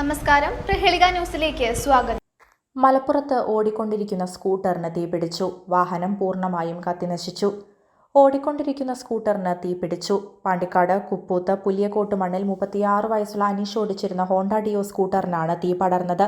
നമസ്കാരം. പ്രഹേളിക ന്യൂസിലേക്ക് സ്വാഗതം. മലപ്പുറത്ത് ഓടിക്കൊണ്ടിരിക്കുന്ന സ്കൂട്ടറിന് തീപിടിച്ചു വാഹനം പൂർണമായും കത്തിനശിച്ചു. ഓടിക്കൊണ്ടിരിക്കുന്ന സ്കൂട്ടറിന് തീപിടിച്ചു പാണ്ടിക്കാട് കുപ്പൂത്ത് പുലിയക്കോട്ട് മണ്ണിൽ മുപ്പത്തിയാറ് വയസ്സുള്ള അനീഷ് ഓടിച്ചിരുന്ന ഹോണ്ട ഡിയോ സ്കൂട്ടറിനാണ് തീ പടർന്നത്.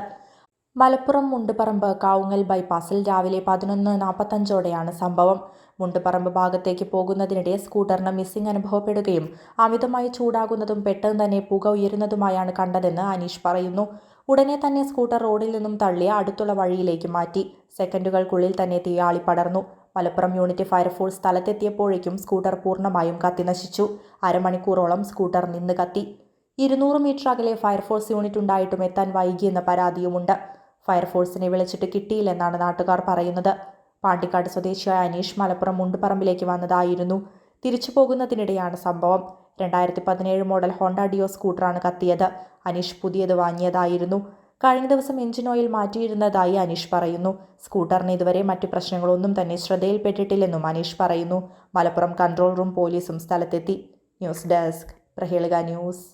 മലപ്പുറം മുണ്ടുപറമ്പ് കാവുങ്ങൽ ബൈപ്പാസിൽ രാവിലെ പതിനൊന്ന് നാൽപ്പത്തഞ്ചോടെയാണ് സംഭവം. മുണ്ടുപറമ്പ് ഭാഗത്തേക്ക് പോകുന്നതിനിടെ സ്കൂട്ടറിന് മിസ്സിംഗ് അനുഭവപ്പെടുകയും അമിതമായി ചൂടാകുന്നതും പെട്ടെന്ന് തന്നെ പുക ഉയരുന്നതുമായാണ് കണ്ടതെന്ന് അനീഷ് പറയുന്നു. ഉടനെ തന്നെ സ്കൂട്ടർ റോഡിൽ നിന്നും തള്ളി അടുത്തുള്ള വഴിയിലേക്ക് മാറ്റി. സെക്കൻഡുകൾക്കുള്ളിൽ തന്നെ തീയാളി പടർന്നു. മലപ്പുറം യൂണിറ്റ് ഫയർഫോഴ്സ് സ്ഥലത്തെത്തിയപ്പോഴേക്കും സ്കൂട്ടർ പൂർണമായും കത്തിനശിച്ചു. അരമണിക്കൂറോളം സ്കൂട്ടർ നിന്ന് കത്തി. ഇരുന്നൂറ് മീറ്റർ അകലെ ഫയർഫോഴ്സ് യൂണിറ്റ് ഉണ്ടായിട്ടും എത്താൻ വൈകിയെന്ന പരാതിയുമുണ്ട്. ഫയർഫോഴ്സിനെ വിളിച്ചിട്ട് കിട്ടിയില്ലെന്നാണ് നാട്ടുകാർ പറയുന്നത്. പാണ്ടിക്കാട് സ്വദേശിയായ അനീഷ് മലപ്പുറം മുണ്ടുപറമ്പിലേക്ക് വന്നതായിരുന്നു. തിരിച്ചു പോകുന്നതിനിടെയാണ് സംഭവം. രണ്ടായിരത്തി പതിനേഴ് മോഡൽ ഹോണ്ട ഡിയോ സ്കൂട്ടറാണ് കത്തിയത്. അനീഷ് പുതിയത് വാങ്ങിയതായിരുന്നു. കഴിഞ്ഞ ദിവസം എഞ്ചിൻ ഓയിൽ മാറ്റിയിരുന്നതായി അനീഷ് പറയുന്നു. സ്കൂട്ടറിന് ഇതുവരെ മറ്റു പ്രശ്നങ്ങളൊന്നും തന്നെ ശ്രദ്ധയിൽപ്പെട്ടിട്ടില്ലെന്നും അനീഷ് പറയുന്നു. മലപ്പുറം കൺട്രോൾ റൂം പോലീസും സ്ഥലത്തെത്തി. News desk. Prahelika news.